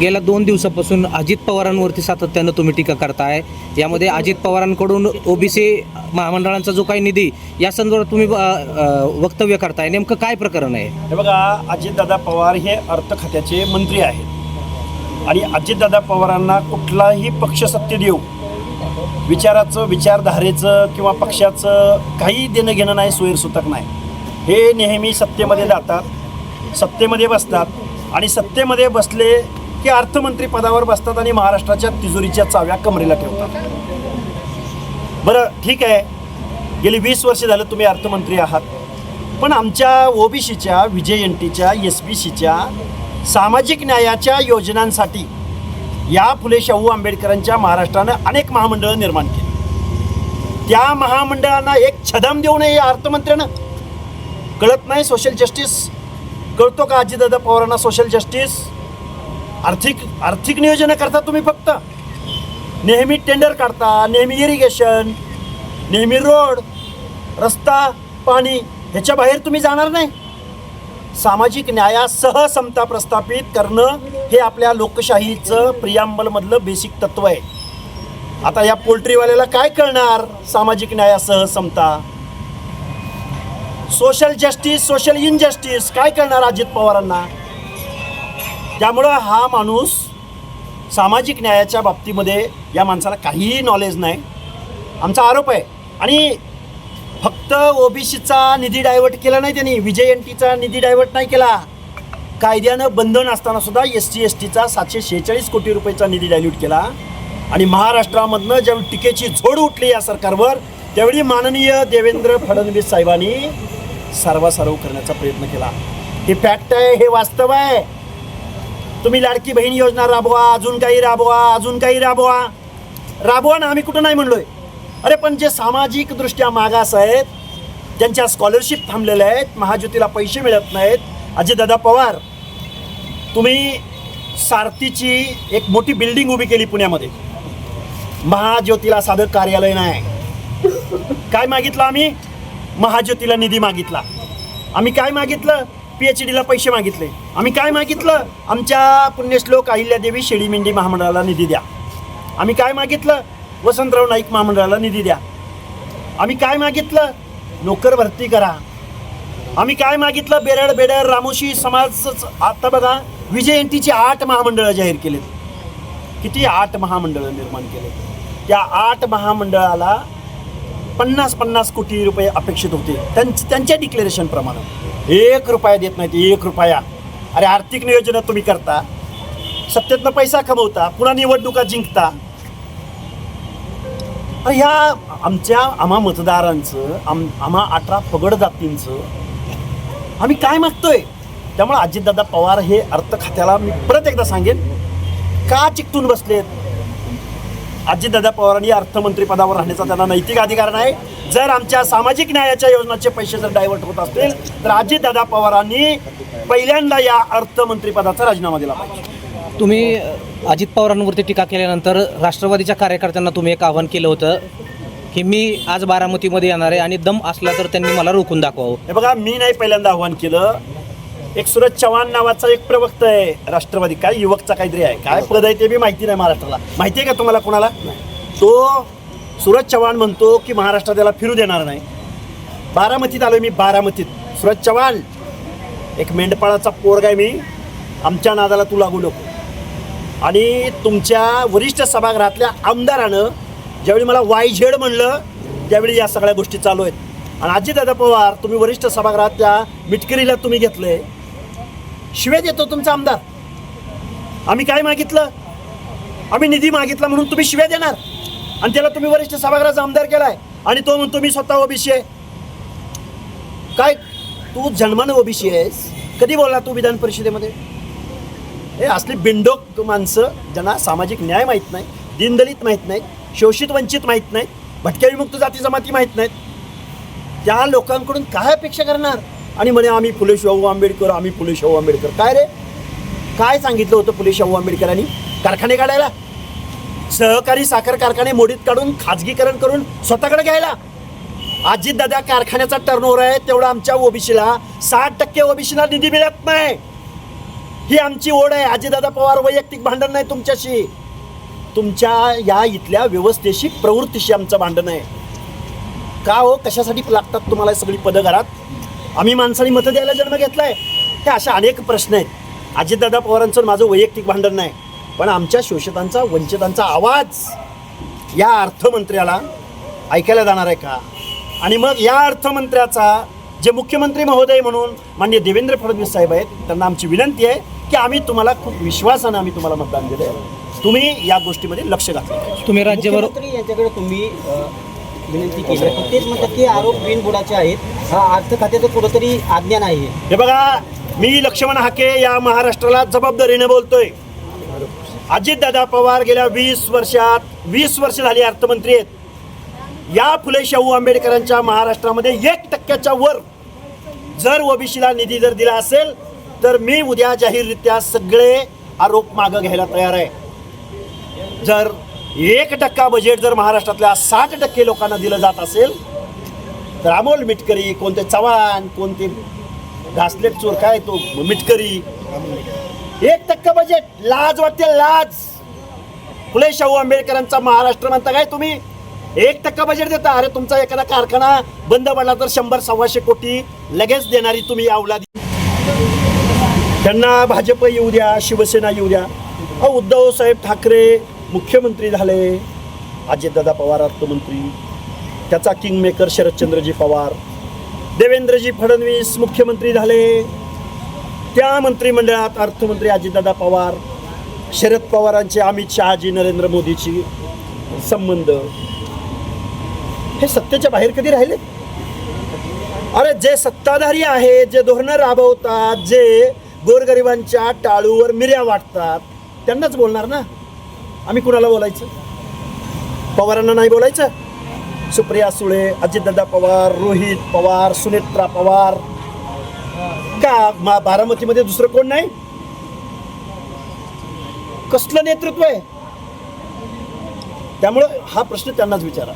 गेल्या दोन दिवसापासून अजित पवारांवरती सातत्यानं तुम्ही टीका करताय. यामध्ये अजित पवारांकडून ओबीसी महामंडळांचा जो काही निधी या संदर्भात तुम्ही वक्तव्य करताय. नेमकं काय प्रकरण आहे? हे बघा अजितदादा पवार हे अर्थ खात्याचे मंत्री आहेत. आणि अजितदादा पवारांना कुठलाही पक्ष सत्य देऊ विचाराचं विचारधारेचं किंवा पक्षाचं काही देणं घेणं नाही सोयीसुतक नाही. हे नेहमी सत्तेमध्ये जातात सत्तेमध्ये बसतात. आणि सत्तेमध्ये बसले की अर्थमंत्री पदावर बसतात आणि महाराष्ट्राच्या तिजोरीच्या चाव्या कमरेला ठेवतात. बरं ठीक आहे. गेली वीस वर्ष झालं तुम्ही अर्थमंत्री आहात. पण आमच्या ओबीसीच्या विजय एन टीच्या एस बी सीच्या सामाजिक न्यायाच्या योजनांसाठी या फुले शाहू आंबेडकरांच्या महाराष्ट्रानं अनेक महामंडळं निर्माण केली. त्या महामंडळांना एक छदाम देऊ नये या अर्थमंत्र्यानं कळत नाही. सोशल जस्टिस कळतो का अजितदादा पवारांना? सोशल जस्टिस आर्थिक आर्थिक नियोजन करता तुम्ही फक्त? नेहमी टेंडर काढता नेहमी इरिगेशन नेहमी रोड रस्ता पाणी ह्याच्या बाहेर तुम्ही जाणार नाही. सामाजिक न्यायासह समता प्रस्थापित करणं हे आपल्या लोकशाहीचं प्रियांबलमधलं बेसिक तत्व आहे. आता या पोल्ट्रीवाल्याला काय कळणार? सामाजिक न्यायासह समता. सोशल जस्टिस सोशल इनजस्टिस काय करणार अजित पवारांना? त्यामुळं हा माणूस सामाजिक न्यायाच्या बाबतीमध्ये या माणसाला काहीही नॉलेज नाही. आमचा आरोप आहे. आणि फक्त ओबीसीचा निधी डायव्हर्ट केला नाही त्यांनी विजय एन टीचा निधी डायव्हर्ट नाही केला. कायद्यानं बंधन असताना सुद्धा एस टी एस टीचा सातशे शेहेचाळीस कोटी रुपयाचा निधी डायल्यूट केला. आणि महाराष्ट्रामधनं ज्यावेळी टीकेची झोड उठली या सरकारवर त्यावेळी माननीय देवेंद्र फडणवीस साहेबांनी सर्वासर्व करण्याचा प्रयत्न केला. हे फॅक्ट आहे हे वास्तव आहे. तुम्ही लाडकी बहीण योजना राबवा अजून काही राबवा अजून काही राबवा. राबवा ना आम्ही कुठं नाही म्हणलोय. अरे पण जे सामाजिकदृष्ट्या मागास आहेत त्यांच्या स्कॉलरशिप थांबलेल्या आहेत महाज्योतीला पैसे मिळत नाहीत अजितदादा पवार तुम्ही सारथीची एक मोठी बिल्डिंग उभी केली पुण्यामध्ये. महाज्योतीला साधं कार्यालय नाही. काय मागितलं आम्ही? महाज्योतीला निधी मागितला. आम्ही काय मागितलं? पी एच डीला पैसे मागितले. आम्ही काय मागितलं? आमच्या पुण्यश्लोक अहिल्यादेवी शेळीमेंढी महामंडळाला निधी द्या. आम्ही काय मागितलं? वसंतराव नाईक महामंडळाला निधी द्या. आम्ही काय मागितलं? नोकर भरती करा. आम्ही काय मागितलं? बेरड बेडर रामोशी समाज आता बघा विजय आठ महामंडळं जाहीर केलेत. किती आठ महामंडळं निर्माण केले त्या आठ महामंडळाला पन्नास पन्नास कोटी रुपये अपेक्षित होते. त्यांच त्यांच्या डिक्लेरेशनप्रमाणे एक रुपया देत नाहीत एक रुपया. अरे आर्थिक नियोजन तुम्ही करता. सत्तेतनं पैसा कमवता पुन्हा निवडणुका जिंकता. ह्या आमच्या आम्हा मतदारांचं आम आम्हा अठरा पगड जातींचं आम्ही काय मागतोय? त्यामुळे अजितदादा पवार हे अर्थ खात्याला मी परत एकदा सांगेन. का चिकटून बसलेत? अजितदादा पवारांनी अर्थमंत्री पदावर राहण्याचा त्यांना नैतिक अधिकार नाही. जर आमच्या सामाजिक न्यायाच्या योजनाचे पैसे जर डायव्हर्ट होत असतील तर अजितदादा पवारांनी पहिल्यांदा या अर्थमंत्री पदाचा राजीनामा दिला पाहिजे. तुम्ही अजित पवारांवरती टीका केल्यानंतर राष्ट्रवादीच्या कार्यकर्त्यांना तुम्ही एक आव्हान केलं होतं की मी आज बारामतीमध्ये येणार आहे आणि दम असला तर त्यांनी मला रोखून दाखवावं. हे बघा मी नाही पहिल्यांदा आव्हान केलं. एक सूरज चव्हाण नावाचा एक प्रवक्ता आहे राष्ट्रवादी. काय युवकचा काहीतरी आहे. काय पद आहे ते बी माहिती नाही महाराष्ट्राला. माहिती आहे का तुम्हाला कोणाला? तो सूरज चव्हाण म्हणतो की महाराष्ट्रात त्याला फिरू देणार नाही. बारामतीत आलो मी बारामतीत. सूरज चव्हाण एक मेंढपाळाचा पोरगा आहे मी. आमच्या नादाला तू लागू नको. आणि तुमच्या वरिष्ठ सभागृहातल्या आमदारानं ज्यावेळी मला वाय झेड म्हणलं त्यावेळी या सगळ्या गोष्टी चालू आहेत. आणि अजितदादा पवार तुम्ही वरिष्ठ सभागृहात त्या मिटकरीला तुम्ही घेतले शिवे देतो तुमचा आमदार. आम्ही काय मागितलं? आम्ही निधी मागितला म्हणून तुम्ही शिव्या देणार. आणि त्याला तुम्ही वरिष्ठ सभागृहाचा आमदार केलाय. आणि तो म्हणतो मी स्वतः ओबीसी आहे. काय? तू जन्मानं ओबीसी आहेस? कधी बोलला तू विधान परिषदेमध्ये? हे असली बिंडोक माणसं ज्यांना सामाजिक न्याय माहीत नाही दीनदलित माहीत नाहीत शोषित वंचित माहीत नाहीत भटक्या विमुक्त जाती जमाती माहीत नाहीत त्या लोकांकडून काय अपेक्षा करणार? आणि म्हणे आम्ही फुले शाहू आंबेडकर आम्ही फुले शाहू आंबेडकर. काय रे? काय सांगितलं होतं फुले शाहू आंबेडकरांनी? कारखाने काढायला? सहकारी साखर कारखाने मोडीत काढून खाजगीकरण करून स्वतःकडे घ्यायला? अजितदादा कारखान्याचा टर्नओव्हर आहे तेवढा आमच्या ओबीसीला. साठ टक्के ओबीसीला निधी मिळत नाही. ही आमची ओढ आहे. अजितदादा पवार वैयक्तिक भांडण नाही तुमच्याशी. तुमच्या या इथल्या व्यवस्थेशी प्रवृत्तीशी आमचं भांडण आहे. का हो? कशासाठी लागतात तुम्हाला सगळी पदं घरात? आम्ही माणसांनी मतं द्यायला जन्म घेतलाय? हे अशा अनेक प्रश्न आहेत. अजितदादा पवारांचं माझं वैयक्तिक भांडण नाही. पण आमच्या शोषितांचा वंचितांचा आवाज या अर्थमंत्र्याला ऐकायला जाणार आहे का? आणि मग या अर्थमंत्र्याचा जे मुख्यमंत्री महोदय म्हणून माननीय देवेंद्र फडणवीस साहेब आहेत त्यांना आमची विनंती आहे की आम्ही तुम्हाला खूप विश्वासानं आम्ही तुम्हाला मतदान दिलं आहे तुम्ही या गोष्टीमध्ये लक्ष घातलं. तुम्ही राज्यभर मुख्यमंत्री यांच्याकडे तुम्ही विनंती केली आहे. तेच म्हणतात की आरोप बिनबुडाचे आहेत. हा अर्थ खात्याचं कुठंतरी आज्ञा आहे हे बघा मी लक्ष्मण हाके या महाराष्ट्राला जबाबदारीने बोलतोय. अजितदादा पवार गेल्या वीस वर्षात वीस वर्ष झाली अर्थमंत्री आहेत. या फुले शाहू आंबेडकरांच्या महाराष्ट्रामध्ये एक टक्क्याच्या वर जर ओबीसीला निधी जर दिला असेल तर मी उद्या जाहीररित्या सगळे आरोप मागं घ्यायला तयार आहे. जर एक टक्का बजेट जर महाराष्ट्रातल्या साठ टक्के लोकांना दिलं जात असेल रामोल मिटकरी कोणते चव्हाण कोणते घासलेट चोर काय तो मिटकरी? एक टक्का बजेट लाज वाटते लाज. फुले शाहू आंबेडकरांचा महाराष्ट्र म्हणता काय तुम्ही? एक टक्का बजेट देता. अरे तुमचा एखादा कारखाना बंद पडला तर शंभर सव्वाशे कोटी लगेच देणारी तुम्ही अवलादी. त्यांना भाजप येऊ द्या शिवसेना येऊ द्या. अहो उद्धव साहेब ठाकरे मुख्यमंत्री झाले. अजितदादा पवार अर्थमंत्री त्याचा किंगमेकर शरदचंद्रजी पवार देवेंद्रजी फडणवीस मुख्यमंत्री झाले त्या मंत्रिमंडळात अर्थमंत्री अजितदादा पवार शरद पवारांचे अमित शहाजी नरेंद्र मोदीची संबंध. हे सत्तेच्या बाहेर कधी राहिले? अरे जे सत्ताधारी आहेत जे धोरणं राबवतात जे गोरगरिबांच्या टाळूवर मिऱ्या वाटतात त्यांनाच बोलणार ना? आम्ही कुणाला बोलायचं? पवारांना नाही बोलायचं? सुप्रिया सुळे अजितदादा पवार रोहित पवार सुनेत्रा पवार. का मा बारामतीमध्ये दुसरं कोण नाही? कसलं नेतृत्व आहे? त्यामुळं हा प्रश्न त्यांनाच विचारा.